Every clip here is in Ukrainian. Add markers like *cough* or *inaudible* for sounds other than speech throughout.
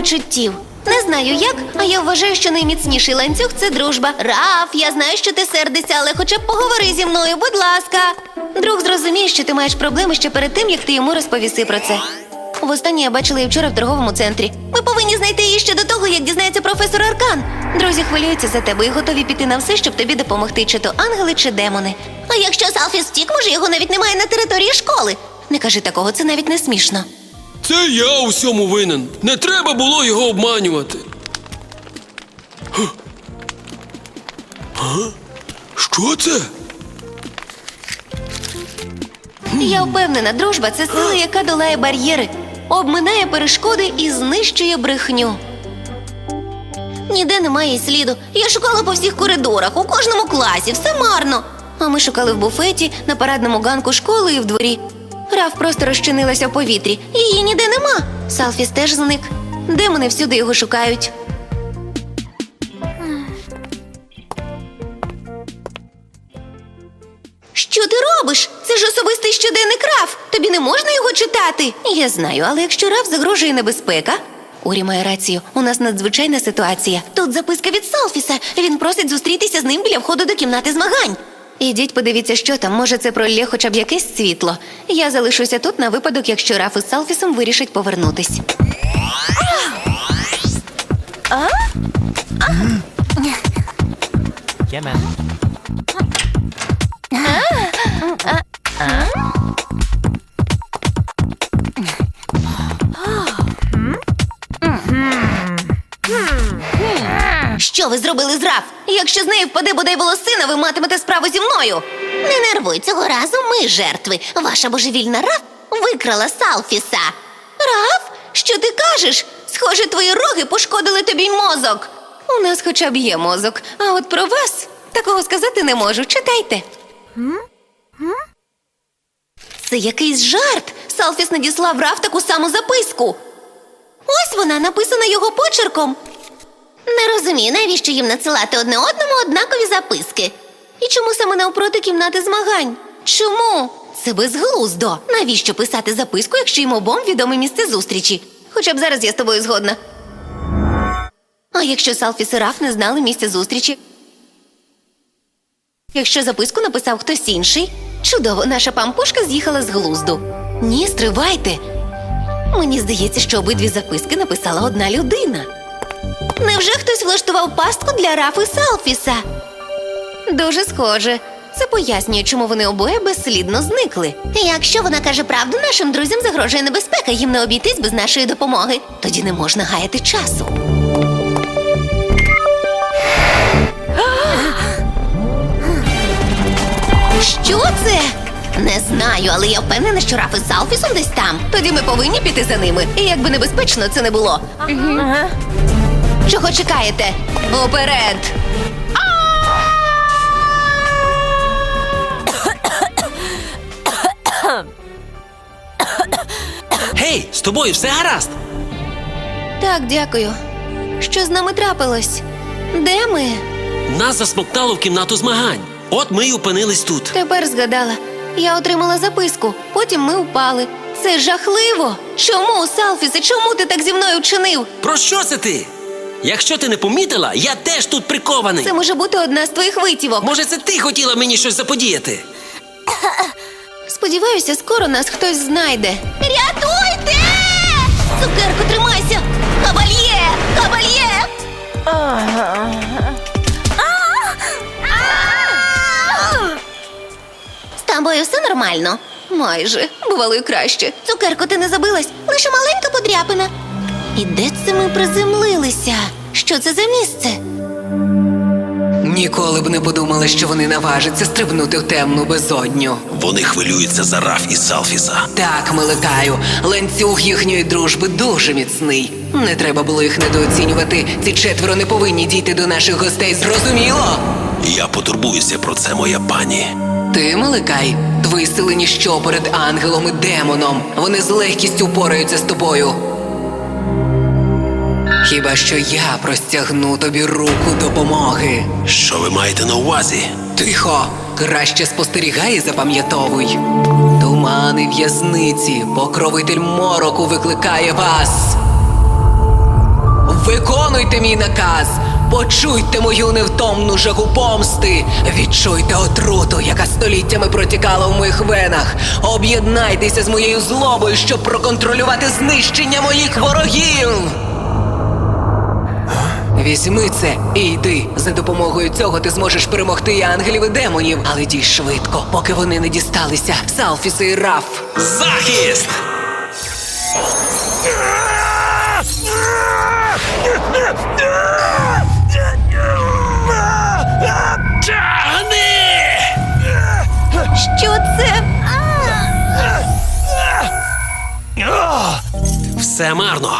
почуттів. Не знаю як, а я вважаю, що найміцніший ланцюг це дружба. Раф, я знаю, що ти сердишся, але хоча б поговори зі мною, будь ласка. Друг зрозуміє, що ти маєш проблеми ще перед тим, як ти йому розповіси про це. Востаннє я бачила її вчора в торговому центрі. Ми повинні знайти її ще до того, як дізнається професор Аркан. Друзі хвилюються за тебе і готові піти на все, щоб тобі допомогти, чи то ангели, чи демони. А якщо Салфіс втік, може його навіть немає на території школи. Не кажи такого, це навіть не смішно. Це я у всьому винен. Не треба було його обманювати. Га? Що це? Я впевнена, дружба це сила, яка долає бар'єри, обминає перешкоди і знищує брехню. Ніде немає сліду. Я шукала по всіх коридорах, у кожному класі, все марно. А ми шукали в буфеті, на парадному ганку школи і в дворі. Раф просто розчинилася в повітрі. Її ніде нема. Салфіс теж зник. Демони всюди його шукають. Що ти робиш? Це ж особистий щоденник Раф. Тобі не можна його читати. Я знаю, але якщо Раф загрожує небезпека. Урі має рацію. У нас надзвичайна ситуація. Тут записка від Салфіса. Він просить зустрітися з ним біля входу до кімнати змагань. Ідіть, подивіться, що там. Може, це пролє хоча б якесь світло. Я залишуся тут на випадок, якщо Раф із Салфісом вирішить повернутись. Yeah, man. Зробили з? Якщо з нею впаде бодай волосина, ви матимете справу зі мною. Не нервуй цього разу. Ми жертви. Ваша божевільна Раф викрала Салфіса. Раф, що ти кажеш? Схоже, твої роги пошкодили тобі мозок. У нас хоча б є мозок, а от про вас такого сказати не можу. Читайте. Це якийсь жарт. Салфіс надіслав Раф таку саму записку. Ось вона написана його почерком. Не розумію, навіщо їм надсилати одне одному однакові записки. І чому саме навпроти кімнати змагань? Чому? Це безглуздо. Навіщо писати записку, якщо їм обом відоме місце зустрічі? Хоча б зараз я з тобою згодна. А якщо Салфіс і не знали місця зустрічі? Якщо записку написав хтось інший? Чудово, наша пампушка з'їхала з глузду. Ні, стривайте. Мені здається, що обидві записки написала одна людина. Невже хтось влаштував пастку для Рафи Салфіса? Дуже схоже. Це пояснює, чому вони обоє безслідно зникли. Якщо вона каже правду, нашим друзям загрожує небезпека, їм не обійтись без нашої допомоги. Тоді не можна гаяти часу. Що це? Не знаю, але я впевнена, що Раф із Салфісом десь там. Тоді ми повинні піти за ними. І як би небезпечно це не було. Чого чекаєте? Уперед! Гей, з тобою все гаразд? Так, дякую. Що з нами трапилось? Де ми? Нас засмоктало в кімнату змагань. От ми й опинились тут. Тепер згадала. Я отримала записку, потім ми упали. Це жахливо. Чому, Салфісе, чому ти так зі мною вчинив? Про що це ти? Якщо ти не помітила, я теж тут прикований. Це може бути одна з твоїх витівок. Може, це ти хотіла мені щось заподіяти? *coughs* Сподіваюся, скоро нас хтось знайде. Рятуйте! Цукерко, тримайся! Кавальє! Кавальє! З тобою все нормально? Майже. Бувало і краще. Цукерко, ти не забилась? Лише маленька подряпина. І де це ми приземлилися? Що це за місце? Ніколи б не подумали, що вони наважаться стрибнути в темну безодню. Вони хвилюються за Раф і Салфіса. Так, миликаю, ланцюг їхньої дружби дуже міцний. Не треба було їх недооцінювати. Ці четверо не повинні дійти до наших гостей. Зрозуміло? Я потурбуюся про це, моя пані. Ти, Миликай, твої сили ніщо перед ангелом і демоном. Вони з легкістю впораються з тобою. Хіба що я простягну тобі руку допомоги. Що ви маєте на увазі? Тихо, краще спостерігай і запам'ятовуй. Тумани в'язниці, покровитель мороку викликає вас. Виконуйте мій наказ. Почуйте мою невтомну жагу помсти. Відчуйте отруту, яка століттями протікала в моїх венах. Об'єднайтеся з моєю злобою, щоб проконтролювати знищення моїх ворогів. Візьми це і йди. За допомогою цього ти зможеш перемогти і ангелів і демонів, але дій швидко, поки вони не дісталися. Салфіси і Раф. Захист! Тягни! Що це? Все марно.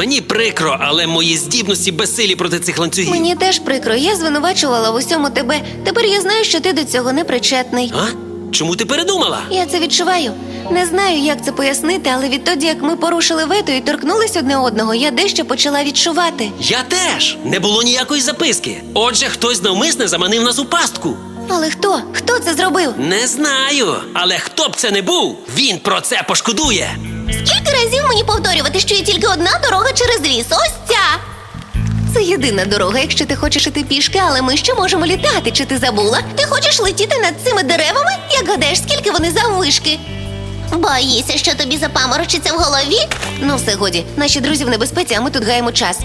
Мені прикро, але мої здібності безсилі проти цих ланцюгів. Мені теж прикро. Я звинувачувала в усьому тебе. Тепер я знаю, що ти до цього не причетний. А? Чому ти передумала? Я це відчуваю. Не знаю, як це пояснити, але відтоді, як ми порушили вето і торкнулись одне одного, я дещо почала відчувати. Я теж не було ніякої записки. Отже, хтось навмисне заманив нас у пастку. Але хто? Хто це зробив? Не знаю, але хто б це не був, він про це пошкодує. Скільки разів мені повторювати, що є тільки одна дорога через ліс? Ось ця. Це єдина дорога, якщо ти хочеш іти пішки, але ми ще можемо літати. Чи ти забула? Ти хочеш летіти над цими деревами? Як гадаєш, скільки вони заввишки? Боїся, що тобі запаморочиться в голові? Ну, все годі, наші друзі в небезпеці, а ми тут гаємо час.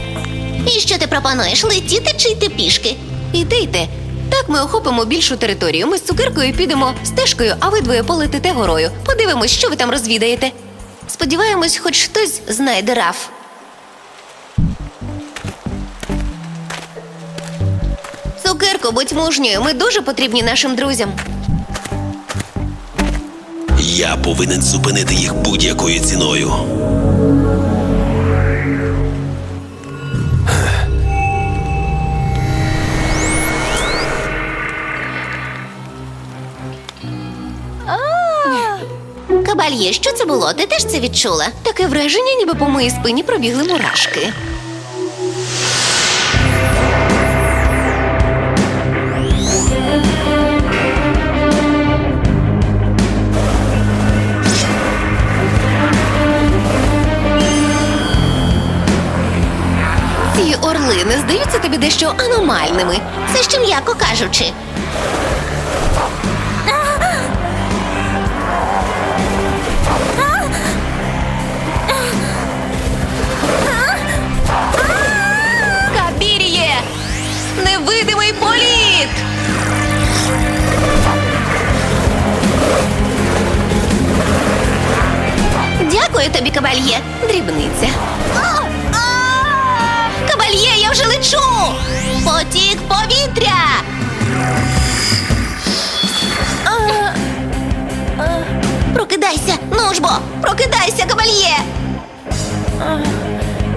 І що ти пропонуєш? Летіти чи йти пішки? Іди, йти. Так ми охопимо більшу територію. Ми з цукеркою підемо стежкою, а ви двоє полетите горою. Подивимось, що ви там розвідаєте. Сподіваємось, хоч хтось знайде раф. Цукерко, будь мужньою. Ми дуже потрібні нашим друзям. Я повинен зупинити їх будь-якою ціною. Кабальє, що це було? Ти теж це відчула? Таке враження, ніби по моїй спині пробігли мурашки. Ці орли не здаються тобі дещо аномальними. Це ще м'яко кажучи. Невидимий політ! Дякую тобі, кабальє. Дрібниця. Кабальє, я вже лечу! Потік повітря! Прокидайся, ну ж бо! Прокидайся, кабальє!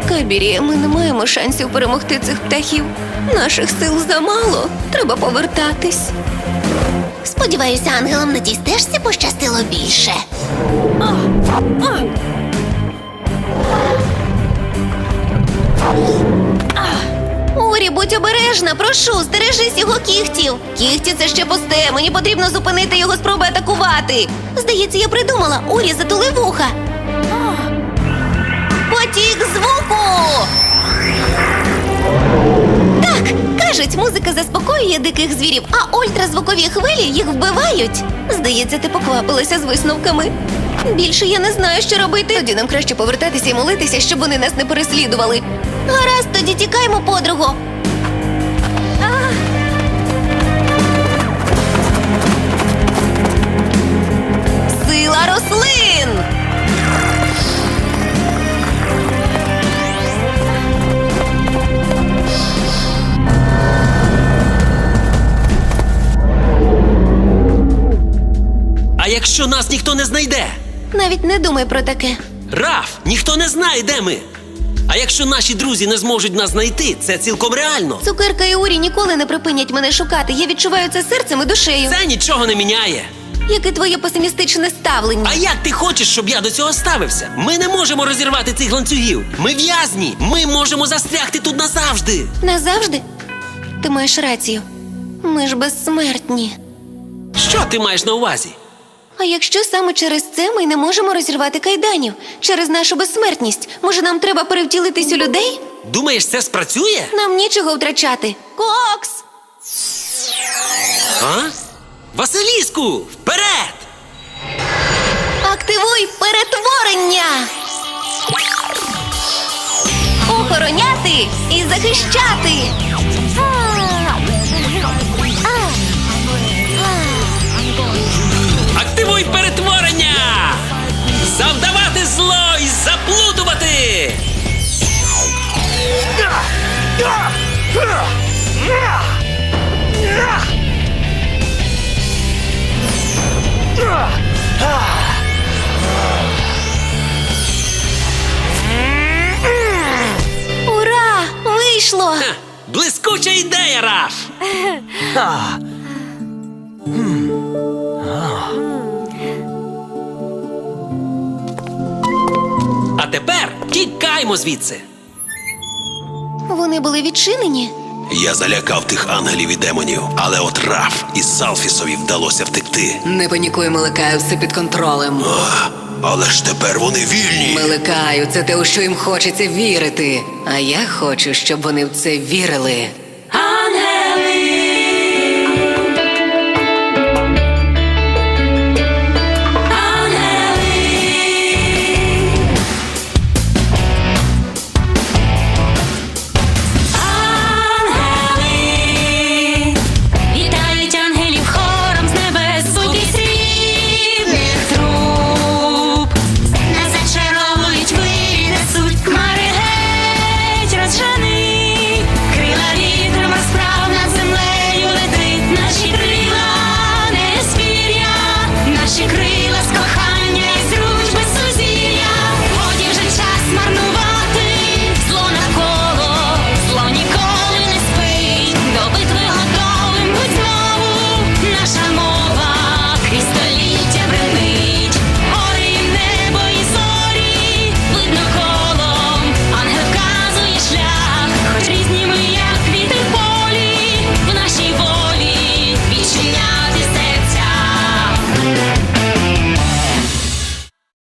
Кабірі, ми не маємо шансів перемогти цих птахів. Наших сил замало. Треба повертатись. Сподіваюся, ангелам на тій стежці пощастило більше. Урі, будь обережна, прошу, стережись його кігтів. Кігті це ще пусте. Мені потрібно зупинити його спроби атакувати. Здається, я придумала. Урі, затули вуха. Потік звуку. Так, кажуть, музика заспокоює диких звірів, а ультразвукові хвилі їх вбивають. Здається, ти поквапилася з висновками. Більше я не знаю, що робити. Тоді нам краще повертатися і молитися, щоб вони нас не переслідували. Гаразд, тоді тікаємо, подруго. Якщо нас ніхто не знайде? Навіть не думай про таке. Раф, ніхто не знає, де ми. А якщо наші друзі не зможуть нас знайти, це цілком реально. Цукерка і Урі ніколи не припинять мене шукати. Я відчуваю це серцем і душею. Це нічого не міняє. Яке твоє песимістичне ставлення? А як ти хочеш, щоб я до цього ставився? Ми не можемо розірвати цих ланцюгів. Ми в'язні. Ми можемо застрягти тут назавжди. Назавжди? Ти маєш рацію. Ми ж безсмертні. Що ти маєш на увазі? А якщо саме через це ми не можемо розірвати кайданів? Через нашу безсмертність? Може, нам треба перевтілитись у людей? Думаєш, це спрацює? Нам нічого втрачати. Кокс! А? Василіску! Вперед! Активуй перетворення! Охороняти і захищати! Блискуча ідея, Раф! А тепер тікаймо звідси. Вони були відчинені. Я залякав тих ангелів і демонів, але от Раф і Салфісові вдалося втекти. Не панікуй, Меликаю, все під контролем. А, але ж тепер вони вільні. Меликаю, це те, у що їм хочеться вірити. А я хочу, щоб вони в це вірили.